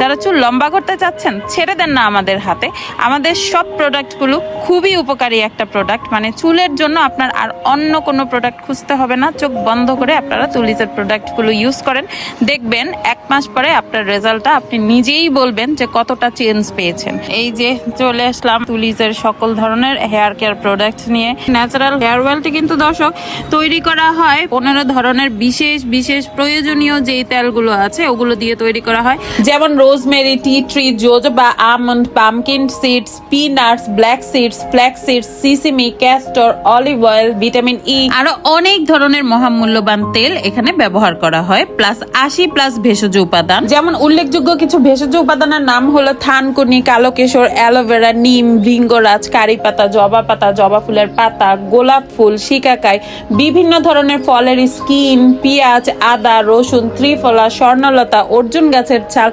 যারা চুল লম্বা করতে চাচ্ছেন, ছেড়ে দেন না আমাদের হাতে। আমাদের সব প্রোডাক্টগুলো খুবই উপকারী একটা প্রোডাক্ট মানে চুলের জন্য আপনার আর অন্য কোনো প্রোডাক্ট খুঁজতে হবে না। চোখ বন্ধ করে আপনারা তুলিজের প্রোডাক্টগুলো ইউজ করেন। দেখবেন এক মাস পরে আপনার রেজাল্টটা আপনি নিজেই বলবেন যে কতটা চেঞ্জ পেয়েছেন। এই যে চলে আসলাম তুলিজের সকল ধরনের হেয়ার কেয়ার প্রোডাক্ট নিয়ে। ন্যাচারাল হেয়ার অয়েলটি কিন্তু দর্শক, তৈরি করা হয় পনেরো ধরনের বিশেষ বিশেষ প্রয়োজনীয় যেই তেলগুলো আছে, ওগুলো দিয়ে তৈরি করা হয়। যেমন rosemary tea tree jojoba almond pumpkin seeds peanuts black seeds flax seeds sesame castor olive oil vitamin E আরও অনেক ধরনের মহামূল্যবান তেল এখানে ব্যবহার করা হয় প্লাস আশি প্লাস ভেষজ উপাদান। যেমন উল্লেখযোগ্য কিছু ভেষজ উপাদানের নাম হলো থানকুনি কালো কেশর অ্যালোভেরা নিম ভৃঙ্গরাজ কারি পাতা জবা পাতা জবা ফুলের পাতা গোলাপ ফুল শিকাকাই বিভিন্ন ধরনের ফলের স্কিন পেঁয়াজ আদা রসুন ত্রিফলা স্বর্ণলতা অর্জুন গাছের ছাল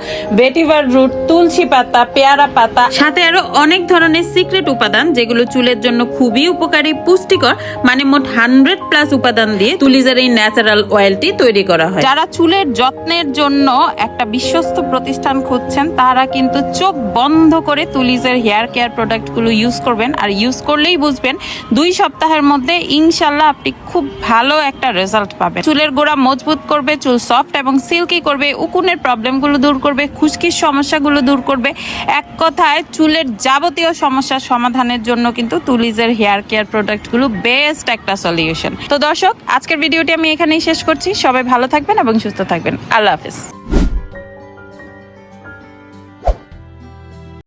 ভেটিভার রুট তুলসী পাতা পেয়ারা পাতা। সাথে আরও অনেক ধরনের সিক্রেট উপাদান যেগুলো চুলের জন্য খুবই উপকারী পুষ্টিকর মানে মোট হান্ড্রেড প্লাস উপাদান দিয়ে তুলিজের এই ন্যাচারাল অয়েলটি তৈরি করা হয়। যারা চুলের যত্নের জন্য একটা বিশ্বস্ত প্রতিষ্ঠান খুঁজছেন তারা কিন্তু চোখ বন্ধ করে তুলিজের হেয়ার কেয়ার প্রোডাক্টগুলো ইউজ করবেন। আর ইউজ করলেই বুঝবেন দুই সপ্তাহের মধ্যে ইনশাল্লাহ আপনি খুব ভালো একটা রেজাল্ট পাবেন। চুলের গোড়া মজবুত করবে চুল সফট এবং সিল্কি করবে উকুনের প্রবলেমগুলো দূর করবে খুশকির সমস্যাগুলো দূর করবে। এক কথায়, চুলের যাবতীয় সমস্যার সমাধানের জন্য কিন্তু তুলিজের হেয়ার কেয়ার প্রোডাক্টগুলো বেস্ট একটা সলিউশন তো দর্শক, আজকের ভিডিওটি আমি এখানেই শেষ করছি। সবাই ভালো থাকবেন এবং সুস্থ থাকবেন। আল্লাহ হাফিজ।